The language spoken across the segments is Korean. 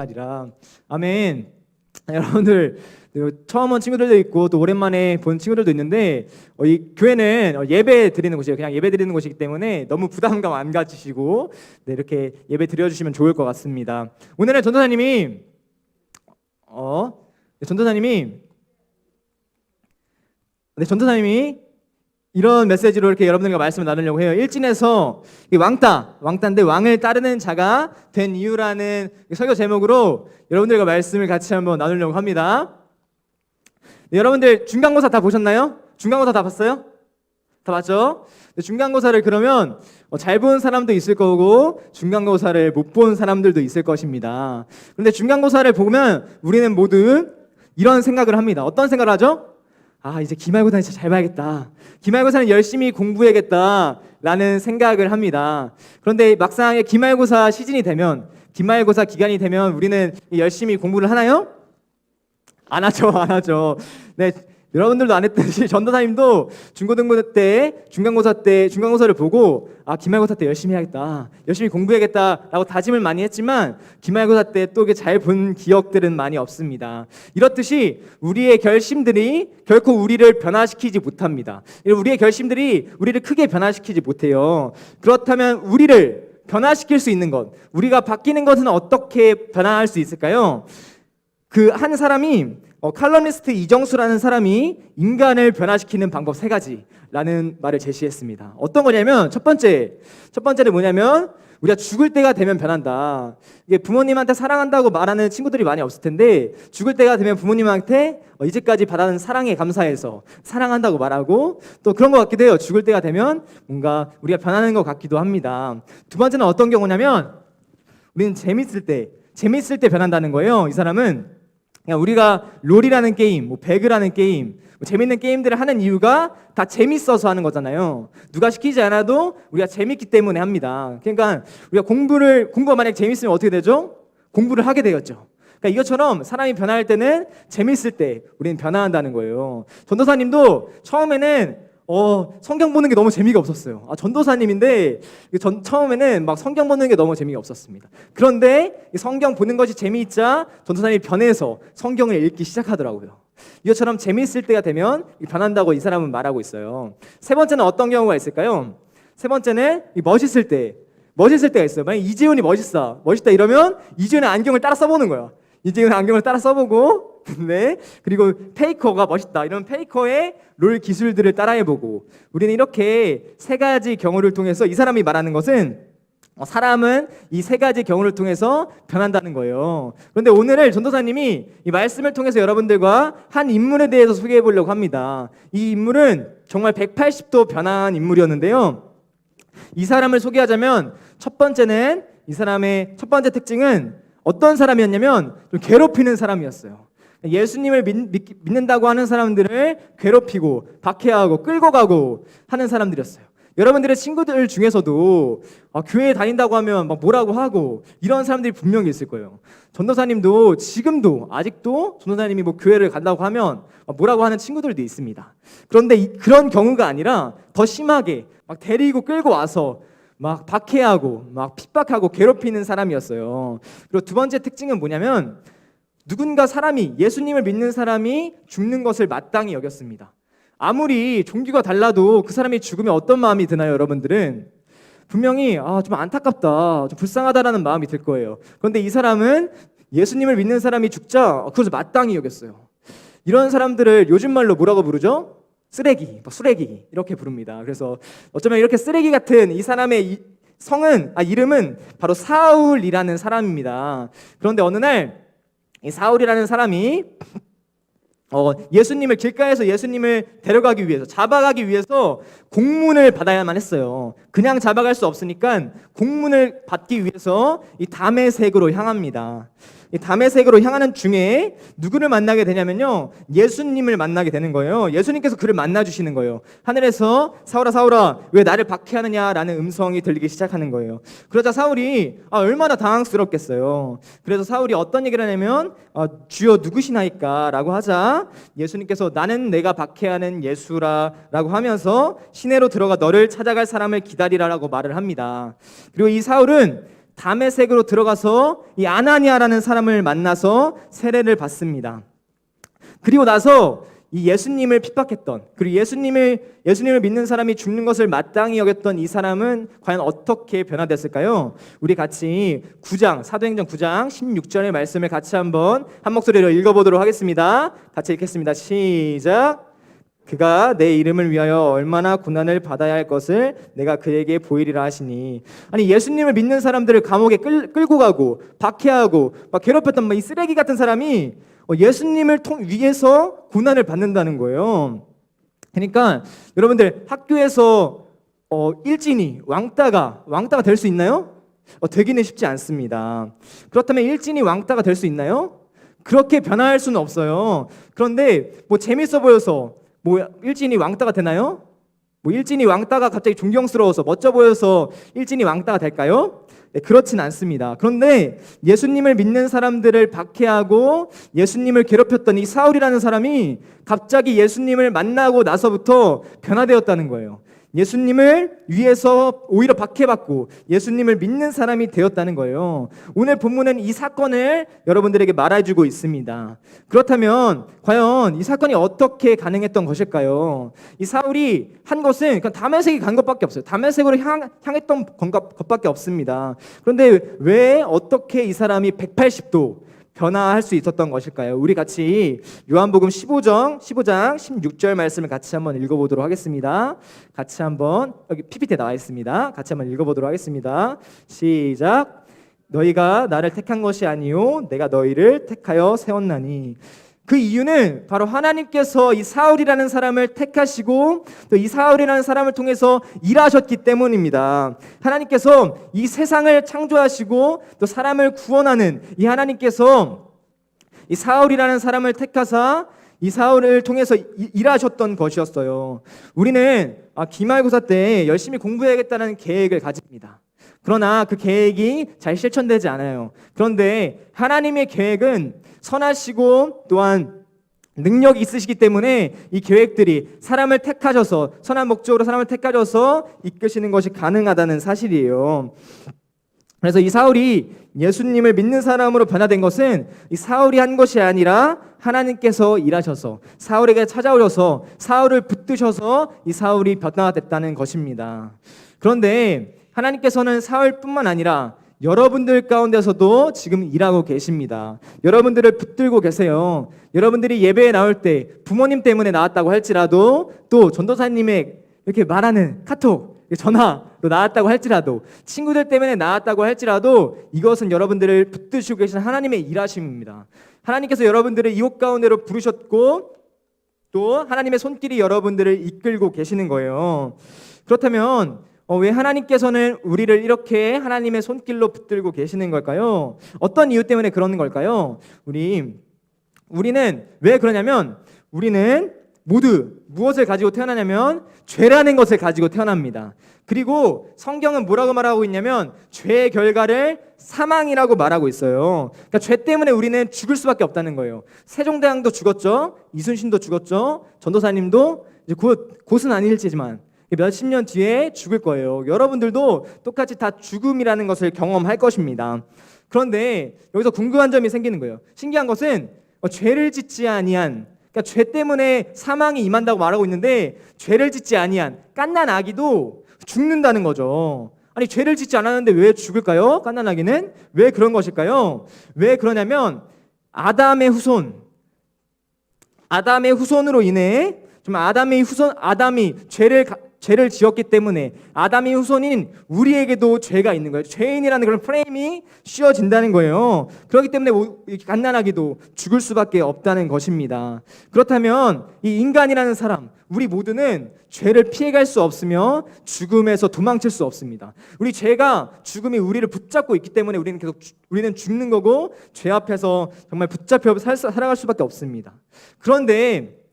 아니라 아멘. 여러분들 처음 온 친구들도 있고 또 오랜만에 본 친구들도 있는데 어, 이 교회는 어, 예배 드리는 곳이에요. 그냥 예배 드리는 곳이기 때문에 너무 부담감 안 가지시고 네, 이렇게 예배 드려주시면 좋을 것 같습니다. 오늘은 전도사님이 어 네, 전도사님이 네 전도사님이 이런 메시지로 이렇게 여러분들과 말씀을 나누려고 해요. 일진에서 이 왕따, 왕따인데 왕을 따르는 자가 된 이유라는 이 설교 제목으로 여러분들과 말씀을 같이 한번 나누려고 합니다. 네, 여러분들 중간고사 다 보셨나요? 중간고사 다 봤어요? 다 봤죠? 네, 중간고사를 그러면 어, 잘본 사람도 있을 거고 중간고사를 못 본 사람들도 있을 것입니다. 그런데 중간고사를 보면 우리는 모두 이런 생각을 합니다. 어떤 생각을 하죠? 아 이제 기말고사 진짜 잘 봐야겠다. 기말고사는 열심히 공부해야겠다라는 생각을 합니다. 그런데 막상 기말고사 시즌이 되면 기말고사 기간이 되면 우리는 열심히 공부를 하나요? 안 하죠, 안 하죠. 네, 여러분들도 안 했듯이 전도사님도 중고등부 때, 중간고사 때, 중간고사를 보고 아 기말고사 때 열심히 해야겠다, 열심히 공부해야겠다라고 다짐을 많이 했지만 기말고사 때 또 잘 본 기억들은 많이 없습니다. 이렇듯이 우리의 결심들이 결코 우리를 변화시키지 못합니다. 우리의 결심들이 우리를 크게 변화시키지 못해요. 그렇다면 우리를 변화시킬 수 있는 것, 우리가 바뀌는 것은 어떻게 변화할 수 있을까요? 그 한 사람이 어, 칼럼니스트 이정수라는 사람이 인간을 변화시키는 방법 세 가지라는 말을 제시했습니다. 어떤 거냐면 첫 번째, 첫 번째는 뭐냐면 우리가 죽을 때가 되면 변한다. 이게 부모님한테 사랑한다고 말하는 친구들이 많이 없을 텐데 죽을 때가 되면 부모님한테 어, 이제까지 받아는 사랑에 감사해서 사랑한다고 말하고 또 그런 것 같기도 해요. 죽을 때가 되면 뭔가 우리가 변하는 것 같기도 합니다. 두 번째는 어떤 경우냐면 우리는 재밌을 때 재밌을 때 변한다는 거예요. 이 사람은 그냥 우리가 롤이라는 게임, 뭐 배그라는 게임, 뭐 재밌는 게임들을 하는 이유가 다 재밌어서 하는 거잖아요. 누가 시키지 않아도 우리가 재밌기 때문에 합니다. 그러니까 우리가 공부를 공부가 만약 재밌으면 어떻게 되죠? 공부를 하게 되었죠. 그러니까 이것처럼 사람이 변할 때는 재밌을 때 우리는 변화한다는 거예요. 전도사님도 처음에는 어, 성경 보는 게 너무 재미가 없었어요. 아, 전도사님인데 전, 처음에는 막 성경 보는 게 너무 재미가 없었습니다. 그런데 성경 보는 것이 재미있자 전도사님이 변해서 성경을 읽기 시작하더라고요. 이것처럼 재미있을 때가 되면 변한다고 이 사람은 말하고 있어요. 세 번째는 어떤 경우가 있을까요? 세 번째는 멋있을 때. 멋있을 때가 있어요. 만약 이재훈이 멋있어. 멋있다 이러면 이재훈의 안경을 따라 써보는 거야. 이재훈의 안경을 따라 써보고 네. 그리고 페이커가 멋있다. 이런 페이커의 롤 기술들을 따라해보고 우리는 이렇게 세 가지 경우를 통해서 이 사람이 말하는 것은 어, 사람은 이 세 가지 경우를 통해서 변한다는 거예요. 그런데 오늘은 전도사님이 이 말씀을 통해서 여러분들과 한 인물에 대해서 소개해 보려고 합니다. 이 인물은 정말 180도 변한 인물이었는데요. 이 사람을 소개하자면 첫 번째는 이 사람의 첫 번째 특징은 어떤 사람이었냐면 좀 괴롭히는 사람이었어요. 예수님을 믿, 는다고 하는 사람들을 괴롭히고 박해하고 끌고 가고 하는 사람들이었어요. 여러분들의 친구들 중에서도 아, 교회에 다닌다고 하면 막 뭐라고 하고 이런 사람들이 분명히 있을 거예요. 전도사님도 지금도 아직도 전도사님이 뭐 교회를 간다고 하면 뭐라고 하는 친구들도 있습니다. 그런데 이, 그런 경우가 아니라 더 심하게 막 데리고 끌고 와서 막 박해하고 막 핍박하고 괴롭히는 사람이었어요. 그리고 두 번째 특징은 뭐냐면 누군가 사람이 예수님을 믿는 사람이 죽는 것을 마땅히 여겼습니다. 아무리 종교가 달라도 그 사람이 죽으면 어떤 마음이 드나요, 여러분들은? 분명히 아, 좀 안타깝다, 좀 불쌍하다라는 마음이 들 거예요. 그런데 이 사람은 예수님을 믿는 사람이 죽자 그것을 마땅히 여겼어요. 이런 사람들을 요즘 말로 뭐라고 부르죠? 쓰레기, 뭐 수레기 이렇게 부릅니다. 그래서 어쩌면 이렇게 쓰레기 같은 이 사람의 성은 아 이름은 바로 사울이라는 사람입니다. 그런데 어느 날 이 사울이라는 사람이 어, 예수님을 길가에서 예수님을 데려가기 위해서 잡아가기 위해서 공문을 받아야만 했어요. 그냥 잡아갈 수 없으니까 공문을 받기 위해서 이 담의 색으로 향합니다. 이 담의색으로 향하는 중에 누구를 만나게 되냐면요. 예수님을 만나게 되는 거예요. 예수님께서 그를 만나 주시는 거예요. 하늘에서 사울아 사울아 왜 나를 박해하느냐라는 음성이 들리기 시작하는 거예요. 그러자 사울이 아, 얼마나 당황스럽겠어요. 그래서 사울이 어떤 얘기를 하냐면 아, 주여 누구시나이까라고 하자 예수님께서 나는 내가 박해하는 예수라라고 하면서 시내로 들어가 너를 찾아갈 사람을 기다리라라고 말을 합니다. 그리고 이 사울은 담에색으로 들어가서 이 아나니아라는 사람을 만나서 세례를 받습니다. 그리고 나서 이 예수님을 핍박했던 그리고 예수님을 예수님을 믿는 사람이 죽는 것을 마땅히 여겼던 이 사람은 과연 어떻게 변화됐을까요? 우리 같이 9장 사도행전 9장 16절의 말씀을 같이 한번 한 목소리로 읽어보도록 하겠습니다. 같이 읽겠습니다. 시작. 그가 내 이름을 위하여 얼마나 고난을 받아야 할 것을 내가 그에게 보이리라 하시니 아니 예수님을 믿는 사람들을 감옥에 끌, 끌고 가고 박해하고 막 괴롭혔던 막 이 쓰레기 같은 사람이 어, 예수님을 통 위해서 고난을 받는다는 거예요. 그러니까 여러분들 학교에서 어, 일진이 왕따가 왕따가 될 수 있나요? 어, 되기는 쉽지 않습니다. 그렇다면 일진이 왕따가 될 수 있나요? 그렇게 변화할 수는 없어요. 그런데 뭐 재밌어 보여서 뭐 일진이 왕따가 되나요? 뭐 일진이 왕따가 갑자기 존경스러워서 멋져 보여서 일진이 왕따가 될까요? 네, 그렇진 않습니다. 그런데 예수님을 믿는 사람들을 박해하고 예수님을 괴롭혔던 이 사울이라는 사람이 갑자기 예수님을 만나고 나서부터 변화되었다는 거예요. 예수님을 위해서 오히려 박해받고 예수님을 믿는 사람이 되었다는 거예요. 오늘 본문은 이 사건을 여러분들에게 말해주고 있습니다. 그렇다면 과연 이 사건이 어떻게 가능했던 것일까요? 이 사울이 한 것은 그냥 다메섹이 간 것밖에 없어요. 다메섹으로 향, 향했던 것밖에 없습니다. 그런데 왜 어떻게 이 사람이 180도 변화할 수 있었던 것일까요? 우리 같이 요한복음 15장 15장 16절 말씀을 같이 한번 읽어보도록 하겠습니다. 같이 한번 여기 PPT에 나와 있습니다. 같이 한번 읽어보도록 하겠습니다. 시작. 너희가 나를 택한 것이 아니요 내가 너희를 택하여 세웠나니 그 이유는 바로 하나님께서 이 사울이라는 사람을 택하시고 또 이 사울이라는 사람을 통해서 일하셨기 때문입니다. 하나님께서 이 세상을 창조하시고 또 사람을 구원하는 이 하나님께서 이 사울이라는 사람을 택하사 이 사울을 통해서 일하셨던 것이었어요. 우리는 아, 기말고사 때 열심히 공부해야겠다는 계획을 가집니다. 그러나 그 계획이 잘 실천되지 않아요. 그런데 하나님의 계획은 선하시고 또한 능력이 있으시기 때문에 이 계획들이 사람을 택하셔서 선한 목적으로 사람을 택하셔서 이끄시는 것이 가능하다는 사실이에요. 그래서 이 사울이 예수님을 믿는 사람으로 변화된 것은 이 사울이 한 것이 아니라 하나님께서 일하셔서 사울에게 찾아오셔서 사울을 붙드셔서 이 사울이 변화됐다는 것입니다. 그런데 하나님께서는 사울뿐만 아니라 여러분들 가운데서도 지금 일하고 계십니다. 여러분들을 붙들고 계세요. 여러분들이 예배에 나올 때 부모님 때문에 나왔다고 할지라도 또 전도사님의 이렇게 말하는 카톡, 전화로 나왔다고 할지라도 친구들 때문에 나왔다고 할지라도 이것은 여러분들을 붙드시고 계신 하나님의 일하심입니다. 하나님께서 여러분들을 이곳 가운데로 부르셨고 또 하나님의 손길이 여러분들을 이끌고 계시는 거예요. 그렇다면 어, 왜 하나님께서는 우리를 이렇게 하나님의 손길로 붙들고 계시는 걸까요? 어떤 이유 때문에 그러는 걸까요? 우리 우리는 왜 그러냐면 우리는 모두 무엇을 가지고 태어나냐면 죄라는 것을 가지고 태어납니다. 그리고 성경은 뭐라고 말하고 있냐면 죄의 결과를 사망이라고 말하고 있어요. 그러니까 죄 때문에 우리는 죽을 수밖에 없다는 거예요. 세종대왕도 죽었죠. 이순신도 죽었죠. 전도사님도 이제 곧 곧은 아닐지만 몇십 년 뒤에 죽을 거예요. 여러분들도 똑같이 다 죽음이라는 것을 경험할 것입니다. 그런데 여기서 궁금한 점이 생기는 거예요. 신기한 것은 어, 죄를 짓지 아니한 그러니까 죄 때문에 사망이 임한다고 말하고 있는데 죄를 짓지 아니한 깐난 아기도 죽는다는 거죠. 아니 죄를 짓지 않았는데 왜 죽을까요? 깐난 아기는 왜 그런 것일까요? 왜 그러냐면 아담의 후손 아담의 후손으로 인해 좀 아담의 후손 아담이 죄를 죄를 지었기 때문에 아담의 후손인 우리에게도 죄가 있는 거예요. 죄인이라는 그런 프레임이 씌워진다는 거예요. 그렇기 때문에 갓난하기도 죽을 수밖에 없다는 것입니다. 그렇다면 이 인간이라는 사람, 우리 모두는 죄를 피해갈 수 없으며 죽음에서 도망칠 수 없습니다. 우리 죄가 죽음이 우리를 붙잡고 있기 때문에 우리는 계속 우리는 죽는 거고 죄 앞에서 정말 붙잡혀 살아갈 수밖에 없습니다. 그런데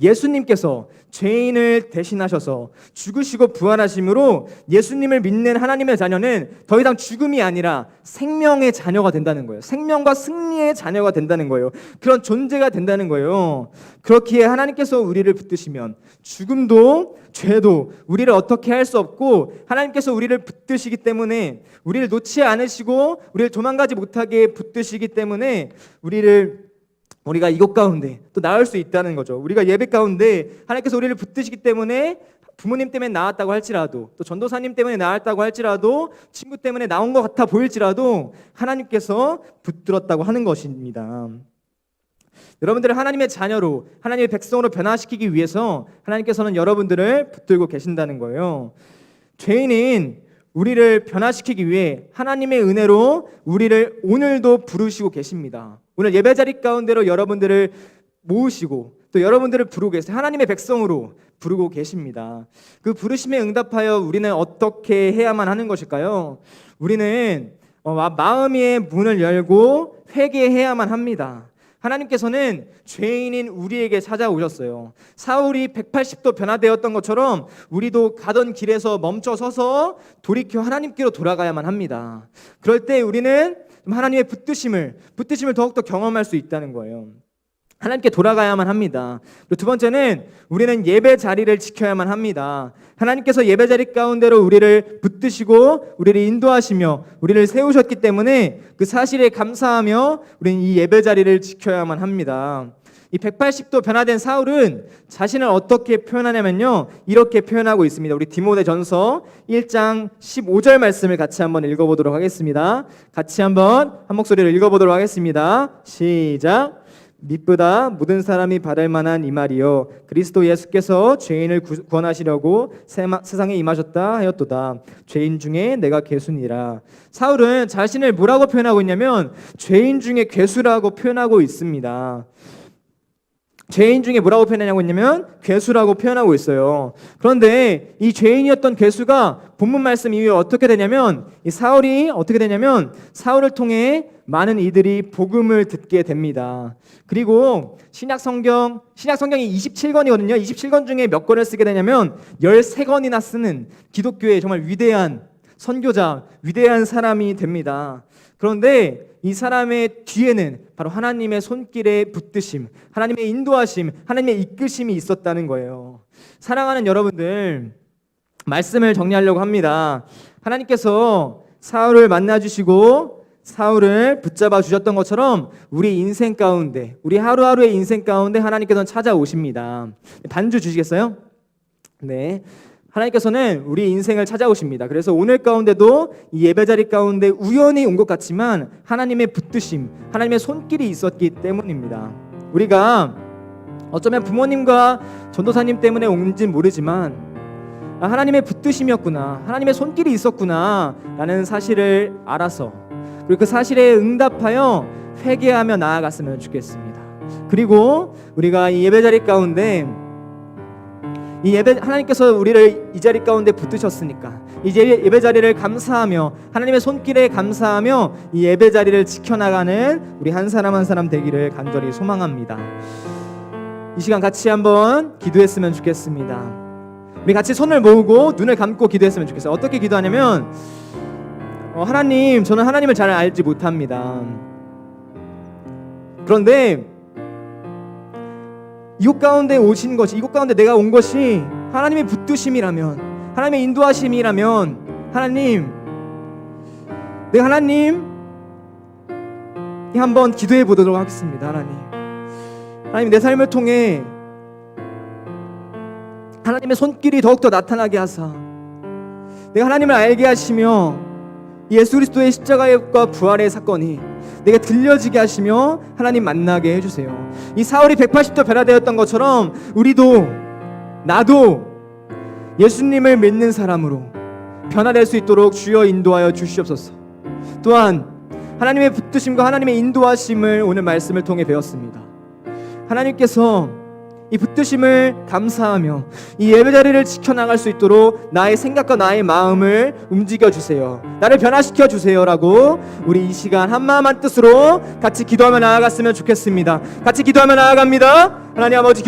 예수님께서 죄인을 대신하셔서 죽으시고 부활하심으로 예수님을 믿는 하나님의 자녀는 더 이상 죽음이 아니라 생명의 자녀가 된다는 거예요. 생명과 승리의 자녀가 된다는 거예요. 그런 존재가 된다는 거예요. 그렇기에 하나님께서 우리를 붙드시면 죽음도 죄도 우리를 어떻게 할 수 없고 하나님께서 우리를 붙드시기 때문에 우리를 놓지 않으시고 우리를 도망가지 못하게 붙드시기 때문에 우리를 우리가 이곳 가운데 또 나을 수 있다는 거죠. 우리가 예배 가운데 하나님께서 우리를 붙드시기 때문에 부모님 때문에 나왔다고 할지라도 또 전도사님 때문에 나왔다고 할지라도 친구 때문에 나온 것 같아 보일지라도 하나님께서 붙들었다고 하는 것입니다. 여러분들을 하나님의 자녀로 하나님의 백성으로 변화시키기 위해서 하나님께서는 여러분들을 붙들고 계신다는 거예요. 죄인인 우리를 변화시키기 위해 하나님의 은혜로 우리를 오늘도 부르시고 계십니다. 오늘 예배 자리 가운데로 여러분들을 모으시고 또 여러분들을 부르고 계세요. 하나님의 백성으로 부르고 계십니다. 그 부르심에 응답하여 우리는 어떻게 해야만 하는 것일까요? 우리는 어, 마- 마음의 문을 열고 회개해야만 합니다. 하나님께서는 죄인인 우리에게 찾아오셨어요. 사울이 180도 변화되었던 것처럼 우리도 가던 길에서 멈춰 서서 돌이켜 하나님께로 돌아가야만 합니다. 그럴 때 우리는 하나님의 붙드심을 붙드심을 더욱더 경험할 수 있다는 거예요. 하나님께 돌아가야만 합니다. 두 번째는 우리는 예배 자리를 지켜야만 합니다. 하나님께서 예배 자리 가운데로 우리를 붙드시고 우리를 인도하시며 우리를 세우셨기 때문에 그 사실에 감사하며 우리는 이 예배 자리를 지켜야만 합니다. 이 180도 변화된 사울은 자신을 어떻게 표현하냐면요. 이렇게 표현하고 있습니다. 우리 디모데 전서 1장 15절 말씀을 같이 한번 읽어보도록 하겠습니다. 같이 한번 한 목소리로 읽어보도록 하겠습니다. 시작. 믿보다 모든 사람이 받을 만한 이 말이요 그리스도 예수께서 죄인을 구- 구원하시려고 세상에 임하셨다 하였도다 죄인 중에 내가 괴수니라 사울은 자신을 뭐라고 표현하고 있냐면 죄인 중에 괴수라고 표현하고 있습니다 죄인 중에 뭐라고 표현하냐고 했냐면 괴수라고 표현하고 있어요. 그런데 이 죄인이었던 괴수가 본문 말씀 이후에 어떻게 되냐면 이 사울이 어떻게 되냐면 사울을 통해 많은 이들이 복음을 듣게 됩니다. 그리고 신약 성경 신약 성경이 27권이거든요. 27권 중에 몇 권을 쓰게 되냐면 13권이나 쓰는 기독교의 정말 위대한 선교자, 위대한 사람이 됩니다. 그런데 이 사람의 뒤에는 바로 하나님의 손길에 붙드심, 하나님의 인도하심, 하나님의 이끄심이 있었다는 거예요. 사랑하는 여러분들, 말씀을 정리하려고 합니다. 하나님께서 사울을 만나 주시고 사울을 붙잡아 주셨던 것처럼 우리 인생 가운데, 우리 하루하루의 인생 가운데 하나님께서는 찾아오십니다. 반주 주시겠어요? 네. 하나님께서는 우리 인생을 찾아오십니다. 그래서 오늘 가운데도 이 예배 자리 가운데 우연히 온 것 같지만 하나님의 붙드심, 하나님의 손길이 있었기 때문입니다. 우리가 어쩌면 부모님과 전도사님 때문에 온지 모르지만 아, 하나님의 붙드심이었구나, 하나님의 손길이 있었구나 라는 사실을 알아서 그리고 그 사실에 응답하여 회개하며 나아갔으면 좋겠습니다. 그리고 우리가 이 예배 자리 가운데 이 예배 하나님께서 우리를 이 자리 가운데 붙드셨으니까 이제 예배 자리를 감사하며 하나님의 손길에 감사하며 이 예배 자리를 지켜나가는 우리 한 사람 한 사람 되기를 간절히 소망합니다. 이 시간 같이 한번 기도했으면 좋겠습니다. 우리 같이 손을 모으고 눈을 감고 기도했으면 좋겠어요. 어떻게 기도하냐면 어, 하나님 저는 하나님을 잘 알지 못합니다. 그런데 이곳 가운데 오신 것이 이곳 가운데 내가 온 것이 하나님의 붙드심이라면 하나님의 인도하심이라면 하나님 내가 하나님 한번 기도해 보도록 하겠습니다 하나님. 하나님 내 삶을 통해 하나님의 손길이 더욱더 나타나게 하사 내가 하나님을 알게 하시며 예수 그리스도의 십자가과 부활의 사건이 내게 들려지게 하시며 하나님 만나게 해주세요. 이 사울이 180도 변화되었던 것처럼 우리도 나도 예수님을 믿는 사람으로 변화될 수 있도록 주여 인도하여 주시옵소서. 또한 하나님의 붙드심과 하나님의 인도하심을 오늘 말씀을 통해 배웠습니다. 하나님께서 이 붙드심을 감사하며 이 예배 자리를 지켜나갈 수 있도록 나의 생각과 나의 마음을 움직여 주세요. 나를 변화시켜 주세요라고 우리 이 시간 한마음 한 뜻으로 같이 기도하며 나아갔으면 좋겠습니다. 같이 기도하며 나아갑니다. 하나님 아버지